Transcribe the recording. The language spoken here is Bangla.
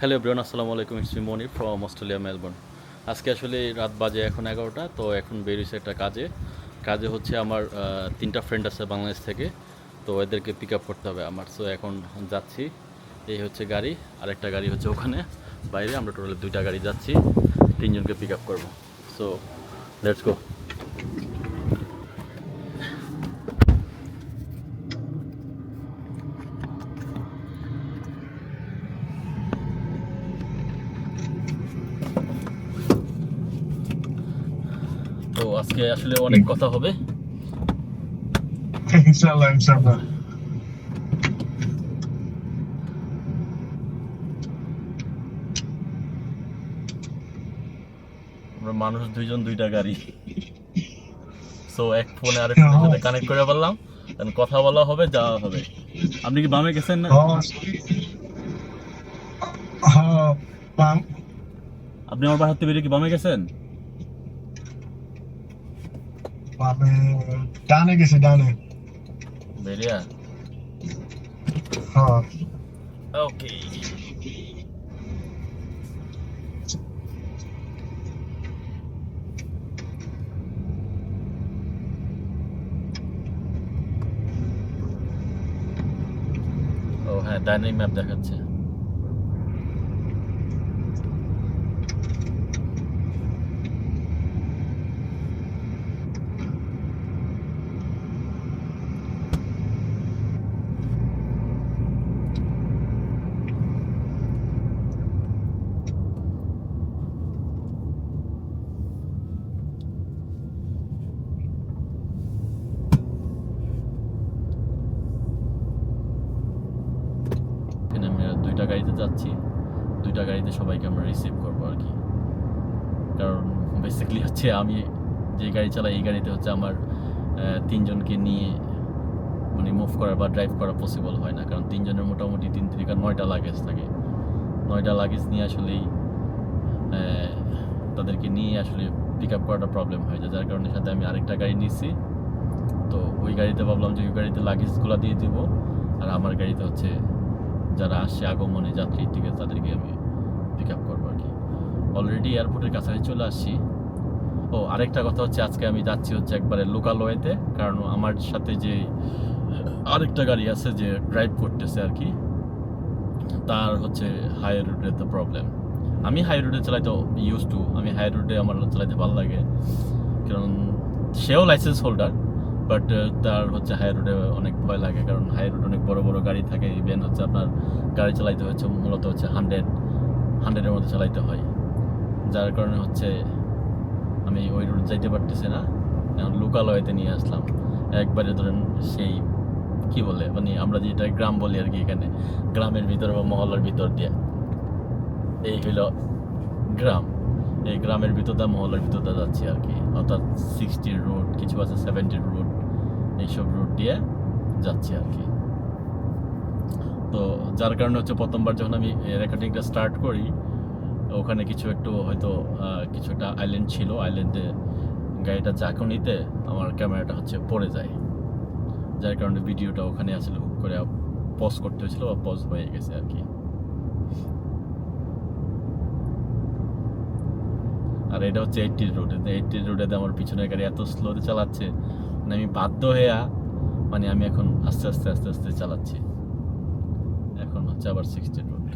হ্যালো এভরিওয়ান, আসসালামু আলাইকুম, it's me Monir from Australia, Melbourne. আজকে আসলে রাত বাজে এখন এগারোটা, তো এখন বেরিয়েছে একটা কাজে। কাজে হচ্ছে আমার তিনটা ফ্রেন্ড আছে বাংলাদেশ থেকে, তো এদেরকে পিক আপ করতে হবে আমার। সো এখন যাচ্ছি, এই হচ্ছে গাড়ি আর একটা গাড়ি হচ্ছে ওখানে, বাইরে আমরা টোটাল দুইটা গাড়ি যাচ্ছি, তিনজনকে পিক আপ করব। সো লেটস গো তো আজকে আসলে অনেক কথা হবে। ইনশাল্লাহ ইনশাল্লাহ আমরা মানুষ দুইজন দুইটা গাড়ি। সো এক ফোনে আরেকজনের সাথে কানেক্ট করে পারলাম কথা বলা হবে যাওয়া হবে। আপনি কি বামে গেছেন না? হ্যাঁ হ্যাঁ বাম। আপনি আমার বাসাতে বেরিয়ে কি বামে গেছেন? বামে ডানে গেছে ডানে বেরিয়া হ্যাঁ ওকে ও হ্যাঁ ডাইনামিক ম্যাপ দেখাচ্ছে এখানে আমরা দুইটা গাড়িতে যাচ্ছি। দুইটা গাড়িতে সবাইকে আমরা রিসিভ করব আর কি। কারণ বেসিক্যালি হচ্ছে আমি যে গাড়ি চালাই, এই গাড়িতে হচ্ছে আমার তিনজনকে নিয়ে মানে মুভ করা বা ড্রাইভ করা পসিবল হয় না। কারণ তিনজনের মোটামুটি তিন থেকে নয়টা লাগেজ থাকে। নয়টা লাগেজ নিয়ে আসলেই তাদেরকে নিয়ে আসলে পিক আপ করাটা প্রবলেম হয়ে যায়। যার কারণে সাথে আমি আরেকটা গাড়ি নিয়েছি তো ওই গাড়িতে ভাবলাম যে ওই গাড়িতে লাগেজগুলো দিয়ে দিব। আর আমার গাড়িতে হচ্ছে যারা আসছে আগমনে, যাত্রীর থেকে তাদেরকে আমি পিক আপ করব আর কি। অলরেডি এয়ারপোর্টের কাছাকাছি চলে আসছি। ও, আরেকটা কথা হচ্ছে, আজকে আমি যাচ্ছি হচ্ছে একবারে লোকাল ওয়েতে কারণ আমার সাথে যে আরেকটা গাড়ি আছে যে ড্রাইভ করতেছে আর কি, তার হচ্ছে হাই রুটে তো প্রবলেম আমি হাই রোডে চালাইতে ইউজ টু আমি হাই রোডে আমার চালাইতে ভালো লাগে, কারণ সেও লাইসেন্স হোল্ডার বাট তার হচ্ছে হাই রোডে অনেক ভয় লাগে কারণ হাই রোড অনেক বড় বড় গাড়ি থাকে। ইভেন হচ্ছে আপনার গাড়ি চালাইতে হচ্ছে, মূলত হচ্ছে হান্ড্রেড হান্ড্রেডের মধ্যে চালাইতে হয়। যার কারণে হচ্ছে আমি ওই রোড যাইতে পারতেছি না। এখন লোকাল ওয়েতে নিয়ে আসলাম। একবারে ধরেন সেই, কি বলে মানে আমরা যেটা গ্রাম বলি আর কি এখানে, গ্রামের ভিতর বা মহল্লার ভিতর দিয়ে। এই হইল গ্রাম। এই গ্রামের ভিতরটা মহল্লার ভিতরটা যাচ্ছি আর কি। অর্থাৎ সিক্সটির রোড কিছু আছে সেভেন্টির রোড এইসব রোড দিয়ে যাচ্ছি আর কি। তো যার কারণে হচ্ছে প্রথমবার যখন আমি রেকর্ডিংটা স্টার্ট করি, ওখানে কিছু একটু হয়তো কিছু একটা আইল্যান্ড ছিল আইল্যান্ডে গাড়িটা ঝাঁকুনিতে আমার ক্যামেরাটা হচ্ছে পড়ে যায়। যার কারণে ভিডিওটা ওখানে আসলে হুক করে পজ করতে হয়েছিল বা পজ হয়ে গেছে আর কি। আর এটা হচ্ছে এইটির রোডে এইটির রোডে আমার পিছনের গাড়ি এত স্লোতে চালাচ্ছে মানে আমি বাধ্য হয়ে মানে আমি এখন আস্তে আস্তে আস্তে আস্তে চালাচ্ছি। এখন হচ্ছে আবার সিক্সটি রোড